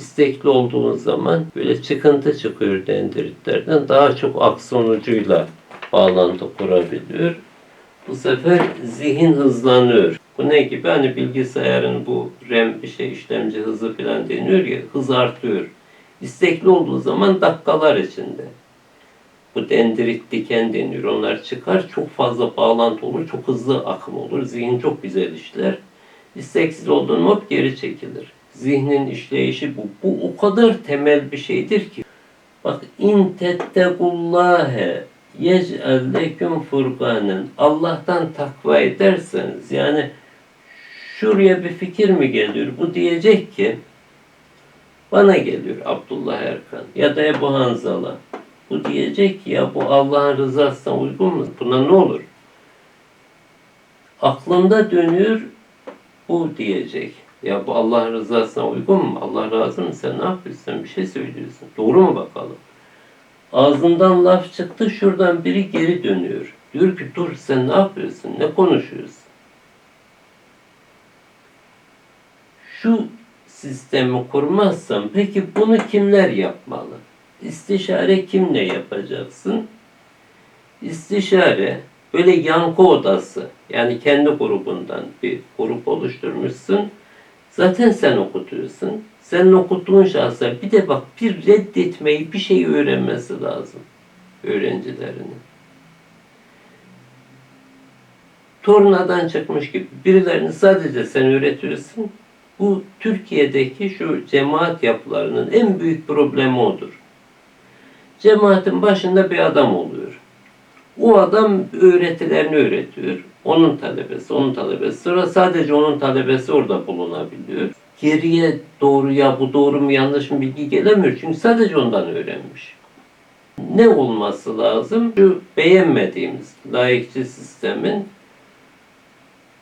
İstekli olduğunuz zaman böyle çıkıntı çıkıyor dendritlerden. Daha çok akson ucuyla bağlantı kurabiliyor. Bu sefer zihin hızlanıyor. Bu ne gibi? Hani bilgisayarın bu RAM bir şey işlemci hızı falan deniyor ya hız artıyor. İstekli olduğu zaman dakikalar içinde. Bu dendrit diken deniyor. Onlar çıkar. Çok fazla bağlantı olur. Çok hızlı akım olur. Zihin çok güzel işler. İsteksiz olduğun hop geri çekilir. Zihnin işleyişi bu. Bu o kadar temel bir şeydir ki. Bak in tettekullâhe yec'al leküm furkanen. Allah'tan takva ederseniz yani şuraya bir fikir mi geliyor? Bu diyecek ki bana geliyor Abdullah Erkan ya da Ebu Hanzala. Bu diyecek ki ya bu Allah'ın rızasına uygun mu? Buna ne olur? Aklında dönüyor bu diyecek. Ya bu Allah'ın rızasına uygun mu? Allah razı mı? Sen ne yapıyorsun? Bir şey söylüyorsun. Doğru mu bakalım? Ağzından laf çıktı, şuradan biri geri dönüyor. Diyor ki dur sen ne yapıyorsun? Ne konuşuyorsun? Şu sistemi kurmazsam peki bunu kimler yapmalı? İstişare kimle yapacaksın? İstişare böyle yankı odası yani kendi grubundan bir grup oluşturmuşsun. Zaten sen okutuyorsun. Senin okuttuğun şahslar bir de bak bir reddetmeyi bir şey öğrenmesi lazım öğrencilerinin. Tornadan çıkmış gibi birilerini sadece sen öğretiyorsun. Bu Türkiye'deki şu cemaat yapılarının en büyük problemi odur. Cemaatin başında bir adam oluyor. O adam öğretilerini öğretiyor. Onun talebesi, onun talebesi. Sonra sadece onun talebesi orada bulunabiliyor. Geriye doğru ya bu doğru mu yanlış mı bilgi gelemiyor. Çünkü sadece ondan öğrenmiş. Ne olması lazım? Şu beğenmediğimiz layıkçı sistemin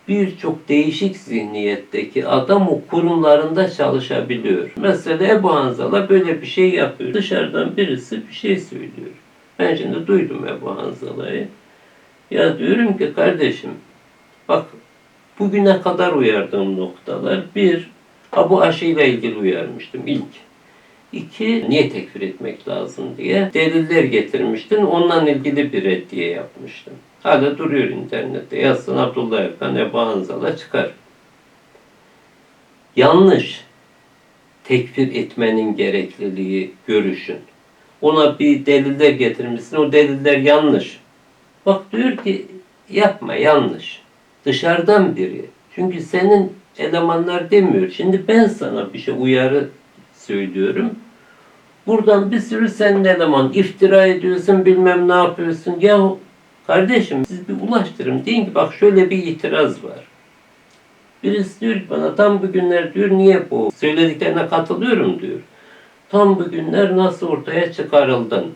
birçok değişik zihniyetteki adam o kurumlarında çalışabiliyor. Mesela Ebu Hanzala böyle bir şey yapıyor. Dışarıdan birisi bir şey söylüyor. Ben şimdi duydum Ebu Hanzala'yı. Ya diyorum ki kardeşim bak bugüne kadar uyardığım noktalar bir ha bu aşıyla ilgili uyarmıştım ilk. İki, niye tekfir etmek lazım diye deliller getirmiştin. Onunla ilgili bir reddiye yapmıştım. Hala duruyor internette. Yazsın Abdullah Erkan, Ebu Hanzala çıkar. Yanlış tekfir etmenin gerekliliği görüşün. Ona bir deliller getirmişsin. O deliller yanlış. Bak diyor ki yapma yanlış. Dışarıdan biri. Çünkü senin elemanlar demiyor. Şimdi ben sana bir şey uyarı söylüyorum. Buradan bir sürü senin eleman iftira ediyorsun bilmem ne yapıyorsun. Ya kardeşim siz bir ulaştırın. Deyin ki bak şöyle bir itiraz var. Birisi diyor ki bana tam bugünler diyor niye bu? Söylediklerine katılıyorum diyor. Tam bugünler nasıl ortaya çıkarıldın?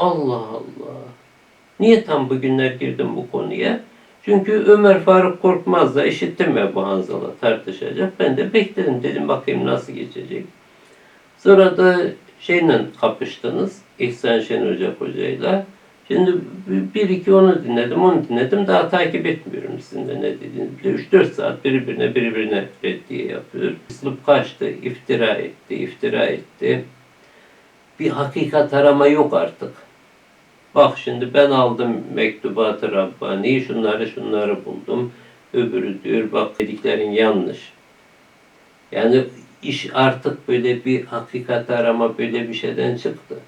Allah Allah. Niye tam bugünler girdim bu konuya? Çünkü Ömer Faruk Korkmaz'la işittim ya bu Hanzal'a tartışacak. Ben de bekledim dedim bakayım nasıl geçecek. Sonra da şeyle kapıştınız. İhsan Şen Hoca hocayla. Şimdi bir iki onu dinledim, onu dinledim. Daha takip etmiyorum sizin de ne dediğinizi. 3-4 saat birbirine birbirine reddiye yapıyor. Islıp kaçtı, iftira etti, iftira etti. Bir hakikat arama yok artık. Bak şimdi ben aldım mektubatı Rabbani, şunları şunları buldum. Öbürü diyor bak dediklerin yanlış. Yani iş artık böyle bir hakikat arama böyle bir şeyden çıktı.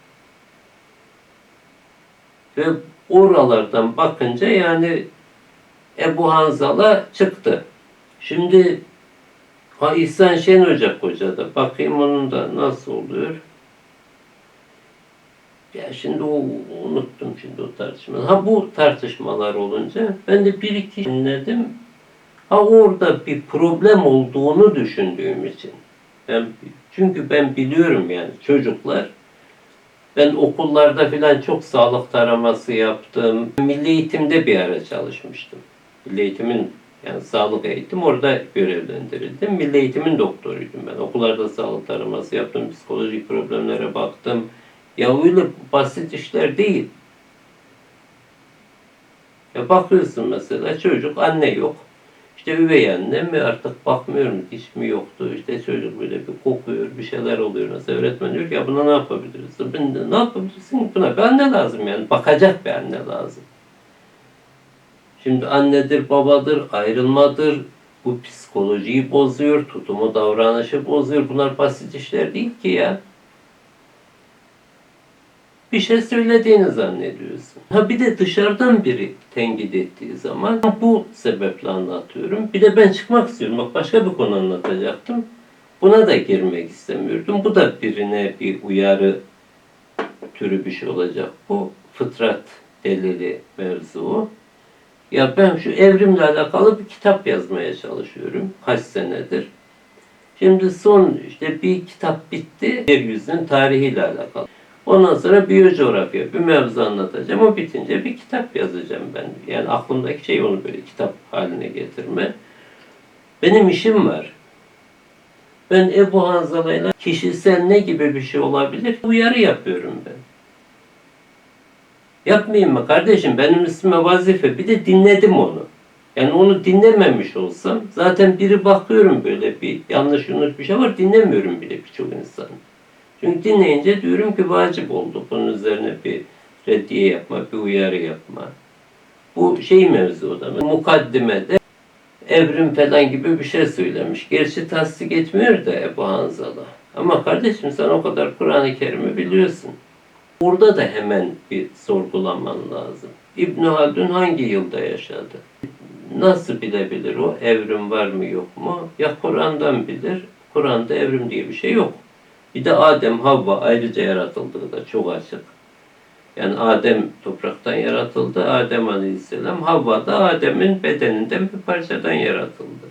Ve oralardan bakınca yani Ebu Hanzala çıktı. Şimdi ha İhsan Şen Hoca Hoca'da bakayım onun da nasıl oluyor. Ya şimdi o unuttum şimdi o tartışmaları. Ha bu tartışmalar olunca ben de bir iki dinledim. Ha orada bir problem olduğunu düşündüğüm için. Ben, çünkü ben biliyorum yani çocuklar ben okullarda filan çok sağlık taraması yaptım. Milli eğitimde bir ara çalışmıştım. Milli eğitimin yani sağlık eğitim orada görevlendirildim. Milli eğitimin doktoruydum ben. Okullarda sağlık taraması yaptım. Psikolojik problemlere baktım. Ya öyle basit işler değil. Ya bakıyorsun mesela çocuk anne yok. İşte üvey annem mi artık bakmıyorum diş mi yoktu işte çocuk böyle bir kokuyor bir şeyler oluyor mesela öğretmen diyor ki ya buna ne yapabiliriz? Ben de ne yapabilirsin buna bir anne lazım yani bakacak bir anne lazım. Şimdi annedir babadır ayrılmadır bu psikolojiyi bozuyor tutumu davranışı bozuyor bunlar basit işler değil ki ya. Bir şey söylediğini zannediyorsun. Ha bir de dışarıdan biri tenkit ettiği zaman bu sebeple anlatıyorum. Bir de ben çıkmak istiyorum. Bak başka bir konu anlatacaktım. Buna da girmek istemiyordum. Bu da birine bir uyarı türü bir şey olacak. Bu fıtrat delili mevzu. Ya ben şu evrimle alakalı bir kitap yazmaya çalışıyorum. Kaç senedir. Şimdi son işte bir kitap bitti. Yeryüzünün tarihiyle alakalı. Ondan sonra biyocoğrafya bir mevzu anlatacağım. O bitince bir kitap yazacağım ben. Yani aklımdaki şey onu böyle kitap haline getirme. Benim işim var. Ben Ebu Hanzala'yla kişisel ne gibi bir şey olabilir? Uyarı yapıyorum ben. Yapmayayım mı kardeşim? Benim üstüme vazife. Bir de dinledim onu. Yani onu dinlememiş olsam zaten biri bakıyorum böyle bir yanlış yanlış bir şey var dinlemiyorum bile birçok insan. Çünkü dinleyince diyorum ki vacip oldu. Bunun üzerine bir reddiye yapma, bir uyarı yapma. Bu şey mevzu da mukaddimede evrim falan gibi bir şey söylemiş. Gerçi tasdik etmiyor da Ebu Hanzala. Ama kardeşim sen o kadar Kur'an-ı Kerim'i biliyorsun. Burada da hemen bir sorgulaman lazım. İbn Haldun hangi yılda yaşadı? Nasıl bilebilir o? Evrim var mı yok mu? Ya Kur'an'dan bilir. Kur'an'da evrim diye bir şey yok. Bir de Adem, Havva ayrıca yaratıldığı da çok açık. Yani Adem topraktan yaratıldı. Adem Aleyhisselam, Havva da Adem'in bedeninden bir parçadan yaratıldı.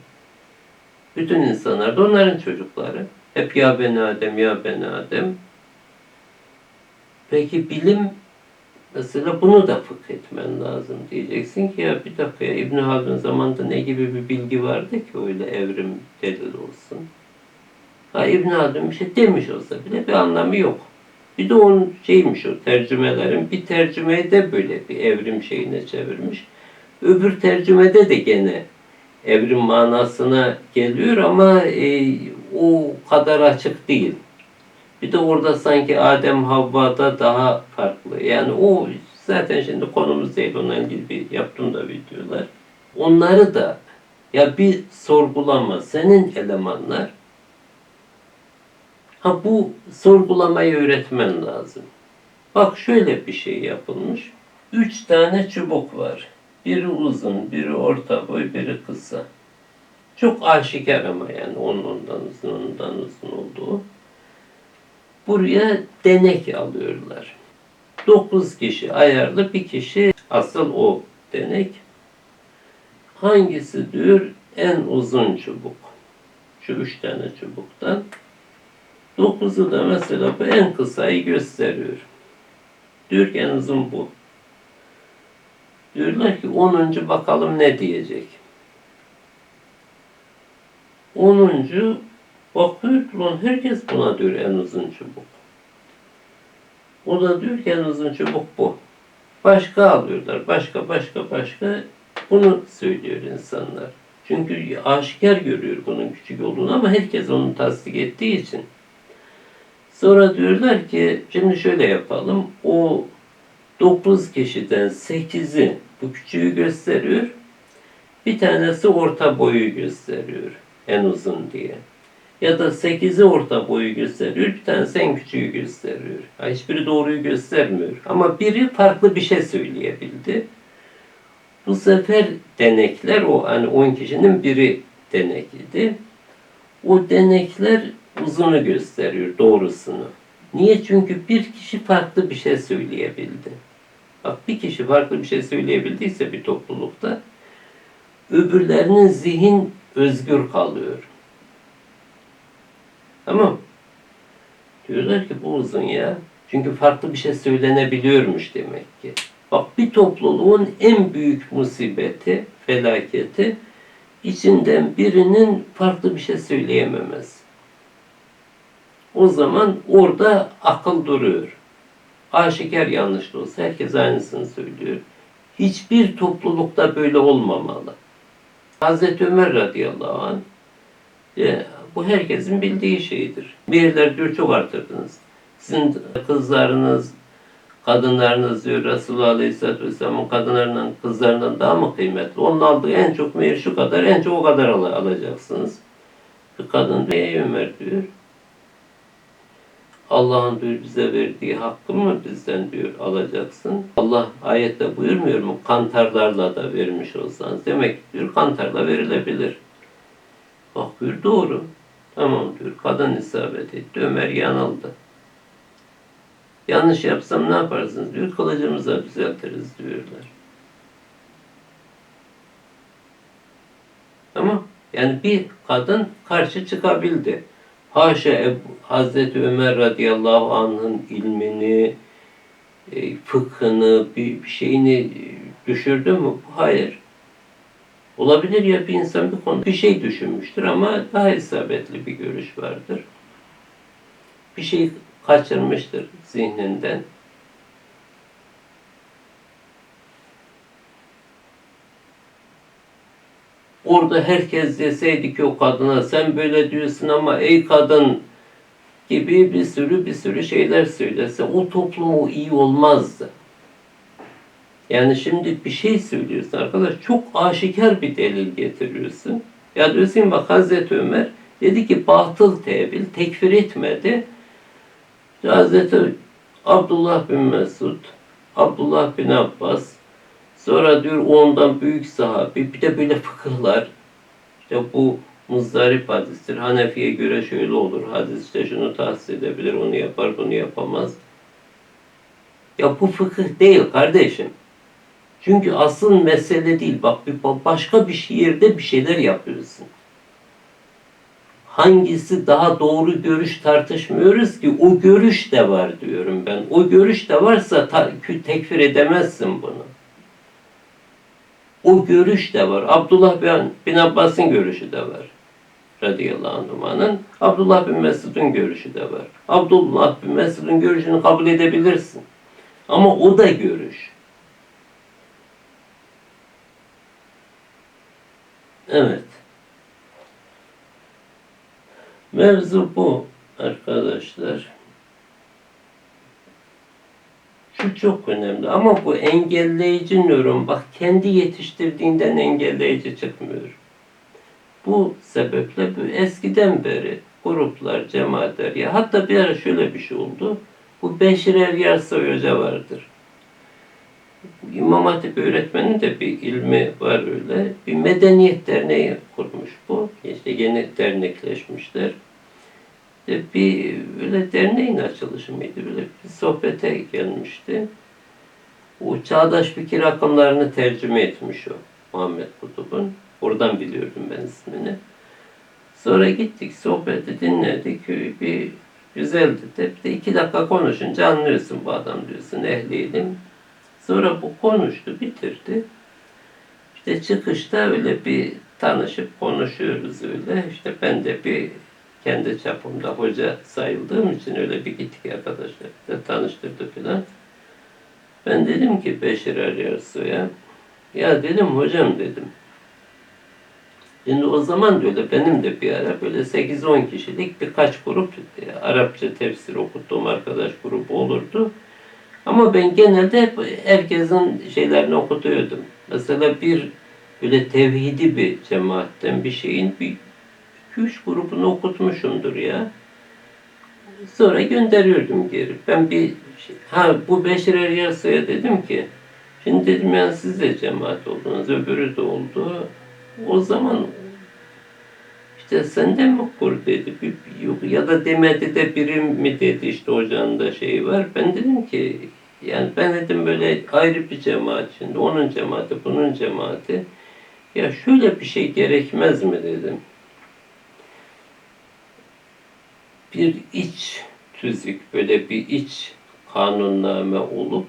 Bütün insanlar da onların çocukları. Hep ya ben Adem, ya ben Adem. Peki bilim mesela bunu da fıkh etmen lazım. Diyeceksin ki ya bir dakika ya İbn Haldun zamanında ne gibi bir bilgi vardı ki öyle evrim delil olsun. Ha İbn Haldun bir şey demiş olsa bile bir anlamı yok. Bir de onun şeymiş o tercümelerin bir tercümeyi de böyle bir evrim şeyine çevirmiş. Öbür tercümede de gene evrim manasına geliyor ama e, o kadar açık değil. Bir de orada sanki Adem Havva'da daha farklı. Yani o zaten şimdi konumuz değil. Onunla ilgili bir yaptım da videolar. Onları da ya bir sorgulama. Senin elemanlar ha bu sorgulamayı öğretmen lazım. Bak şöyle bir şey yapılmış. Üç tane çubuk var. Biri uzun, biri orta boy, biri kısa. Çok aşikar ama yani onun ondan uzun, ondan uzun olduğu. Buraya denek alıyorlar. 9 kişi ayarlı bir kişi asıl o denek. Hangisi diyor en uzun çubuk? Şu üç tane çubuktan. Dokuzu da mesela bu en kısayı gösteriyor. Diyor ki en uzun bu. Diyorlar ki 10. bakalım ne diyecek. 10. Bakıyor lan herkes buna diyor en uzun çubuk. O da diyor ki en uzun çubuk bu. Başka alıyorlar. Başka başka başka. Bunu söylüyor insanlar. Çünkü aşikar görüyor bunun küçük olduğunu ama herkes onu tasdik ettiği için. Sonra diyorlar ki şimdi şöyle yapalım. O 9 kişiden 8'i bu küçüğü gösteriyor. Bir tanesi orta boyu gösteriyor. En uzun diye ya da 8'i orta boyu gösteriyor, bir tanesi en küçüğü gösteriyor. Ha, hiçbiri doğruyu göstermiyor. Ama biri farklı bir şey söyleyebildi. Bu sefer denekler, o hani 10 kişinin biri denek idi. O denekler uzunu gösteriyor, doğrusunu. Niye? Çünkü bir kişi farklı bir şey söyleyebildi. Bak bir kişi farklı bir şey söyleyebildiyse bir toplulukta öbürlerinin zihin özgür kalıyor. Tamam. Diyorlar ki bu uzun ya. Çünkü farklı bir şey söylenebiliyormuş demek ki. Bak bir topluluğun en büyük musibeti, felaketi içinden birinin farklı bir şey söyleyememesi. O zaman orada akıl duruyor. Aşikar yanlış olsa herkes aynısını söylüyor. Hiçbir toplulukta böyle olmamalı. Hazreti Ömer radıyallahu anh e, bu herkesin bildiği şeydir. Bir yerler diyor çok artırdınız. Sizin kızlarınız, kadınlarınız diyor Resulullah Aleyhisselatü Vesselam'ın kadınlarından, kızlarından daha mı kıymetli? Onun aldığı en çok mehir şu kadar, en çok o kadar al- alacaksınız. Bir kadın diyor, Ömer diyor. Allah'ın diyor bize verdiği hakkı mı bizden diyor alacaksın. Allah ayette buyurmuyor mu? Kantarlarla da vermiş olsanız. Demek ki diyor kantarla verilebilir. Bak diyor doğru. Tamam diyor. Kadın isabet etti. Ömer yanıldı. Yanlış yapsam ne yaparsınız diyor. Kılıcımıza düzeltiriz diyorlar. Ama yani bir kadın karşı çıkabildi. Haşa Ebu, Hazreti Ömer radıyallahu anh'ın ilmini, e, fıkhını, bir, bir şeyini düşürdü mü? Hayır. Olabilir ya bir insan bir konu bir şey düşünmüştür ama daha isabetli bir görüş vardır. Bir şey kaçırmıştır zihninden. Orada herkes deseydi ki o kadına sen böyle diyorsun ama ey kadın gibi bir sürü bir sürü şeyler söylese o toplumu iyi olmazdı. Yani şimdi bir şey söylüyorsun arkadaş çok aşikar bir delil getiriyorsun. Ya diyorsun bak Hazreti Ömer dedi ki batıl tevil tekfir etmedi. Hazreti Abdullah bin Mesud, Abdullah bin Abbas, sonra diyor ondan büyük sahabi, bir de böyle fıkıhlar. İşte bu muzdarip hadistir. Hanefi'ye göre şöyle olur. Hadis işte şunu tahsis edebilir, onu yapar, bunu yapamaz. Ya bu fıkıh değil kardeşim. Çünkü asıl mesele değil. Bak bir başka bir şiirde bir şeyler yapıyorsun. Hangisi daha doğru görüş tartışmıyoruz ki o görüş de var diyorum ben. O görüş de varsa tekfir edemezsin bunu. O görüş de var. Abdullah bin, Abbas'ın görüşü de var. Radıyallahu anh'ın. Abdullah bin Mesud'un görüşü de var. Abdullah bin Mesud'un görüşünü kabul edebilirsin. Ama o da görüş. Evet. Mevzu bu arkadaşlar. Şu çok önemli ama bu engelleyici nöron bak kendi yetiştirdiğinden engelleyici çıkmıyor. Bu sebeple bu eskiden beri gruplar, cemaatler ya hatta bir ara şöyle bir şey oldu. Bu Beşir Eryarsoy Hoca vardır. İmam Hatip öğretmenin de bir ilmi var öyle. Bir medeniyet derneği kurmuş bu. İşte yeni dernekleşmişler. Bir öyle derneğin açılışı mıydı? Böyle bir sohbete gelmişti. O çağdaş fikir akımlarını tercüme etmiş o Muhammed Kutub'un. Oradan biliyordum ben ismini. Sonra gittik, sohbeti dinledik. Bir güzeldi. Bir de iki dakika konuşunca anlıyorsun bu adam diyorsun, ehliydim. Sonra bu konuştu, bitirdi. İşte çıkışta öyle bir tanışıp konuşuyoruz öyle. İşte ben de bir kendi çapımda hoca sayıldığım için öyle bir gittik arkadaşlar. Tanıştırdı filan. Ben dedim ki Beşir Arıyarsu'ya ya dedim hocam dedim. Şimdi o zaman da öyle benim de bir ara böyle 8-10 kişilik birkaç grup e, Arapça tefsir okuttuğum arkadaş grubu olurdu. Ama ben genelde hep herkesin şeylerini okutuyordum. Mesela bir böyle tevhidi bir cemaatten bir şeyin bir iki üç grubunu okutmuşumdur ya. Sonra gönderiyordum geri. Ben bir şey, ha bu Beşir Eryasa'ya dedim ki şimdi dedim yani siz de cemaat oldunuz, öbürü de oldu. O zaman işte senden mi kur dedi. Yok, ya da demedi de biri mi dedi işte hocanın da şeyi var. Ben dedim ki yani ben dedim böyle ayrı bir cemaat şimdi. Onun cemaati, bunun cemaati. Ya şöyle bir şey gerekmez mi dedim. Bir iç tüzük, böyle bir iç kanunname olup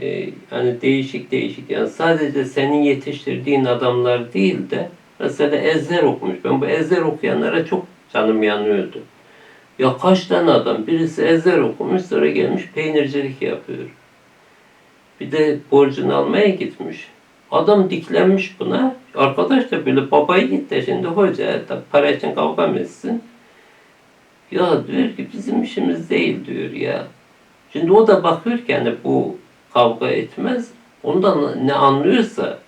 e, hani değişik değişik yani sadece senin yetiştirdiğin adamlar değil de mesela ezber okumuş. Ben bu ezber okuyanlara çok canım yanıyordu. Ya kaç tane adam birisi ezber okumuş sonra gelmiş peynircilik yapıyor. Bir de borcunu almaya gitmiş. Adam diklenmiş buna. arkadaş da böyle babayı git de şimdi hoca da para için kavga mı etsin? Ya diyor ki bizim işimiz değil diyor ya. Şimdi o da bakıyor ki hani bu kavga etmez. Ondan ne anlıyorsa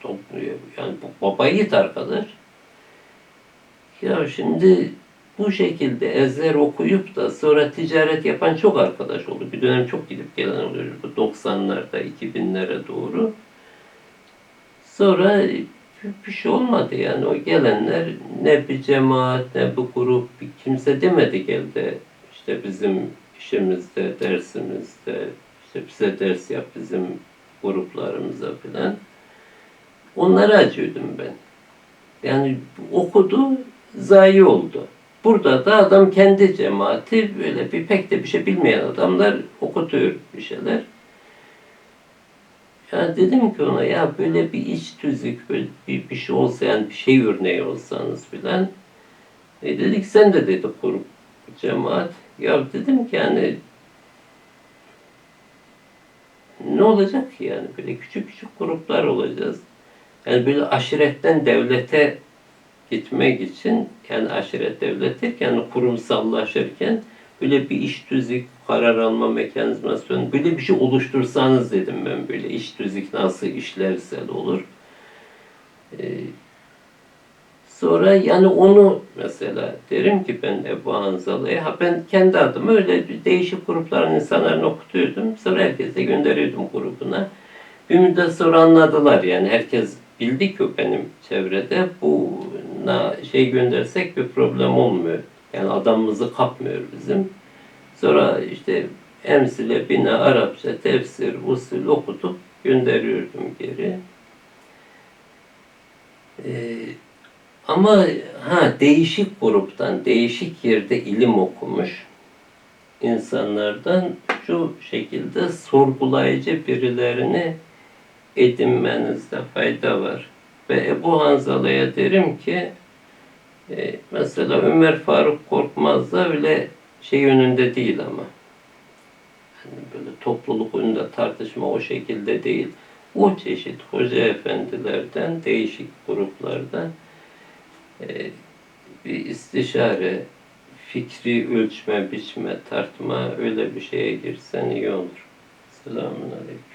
topluyor. Yani bu baba yiğit arkadaş. Ya şimdi bu şekilde ezer okuyup da sonra ticaret yapan çok arkadaş oldu. Bir dönem çok gidip gelen oluyor. Bu 90'larda, 2000'lere doğru. Sonra bir şey olmadı yani o gelenler ne bir cemaat ne bir grup bir kimse demedi geldi işte bizim işimizde dersimizde işte bize ders yap bizim gruplarımıza filan. Onlara acıyordum ben. Yani okudu zayi oldu. Burada da adam kendi cemaati böyle bir pek de bir şey bilmeyen adamlar okutuyor bir şeyler ya dedim ki ona ya böyle bir iç tüzük, böyle bir, bir şey olsa yani bir şey örneği olsanız filan. E dedik sen de dedi grup cemaat. Ya dedim ki yani ne olacak ki yani böyle küçük küçük gruplar olacağız. Yani böyle aşiretten devlete gitmek için yani aşiret devlet yani kurumsallaşırken böyle bir iş tüzük, karar alma mekanizmasyon, böyle bir şey oluştursanız dedim ben böyle iş tüzük nasıl işlerse olur. Ee, sonra yani onu mesela derim ki ben Ebu Hanzala'ya, ha ben kendi adıma öyle değişik grupların insanlarını okutuyordum. Sonra herkese gönderiyordum grubuna. Bir müddet sonra anladılar yani herkes bildi ki benim çevrede bu şey göndersek bir problem olmuyor. Yani adamımızı kapmıyor bizim. Sonra işte emsile, bina, Arapça, tefsir, usul okutup gönderiyordum geri. Ee, ama ha değişik gruptan, değişik yerde ilim okumuş insanlardan şu şekilde sorgulayıcı birilerini edinmenizde fayda var. Ve Ebu Hanzala'ya derim ki e, mesela Ömer Faruk Korkmaz da öyle şey önünde değil ama. Yani böyle topluluk önünde tartışma o şekilde değil. O çeşit hoca efendilerden, değişik gruplardan e, bir istişare, fikri ölçme, biçme, tartma öyle bir şeye girsen iyi olur. Selamun Aleyküm.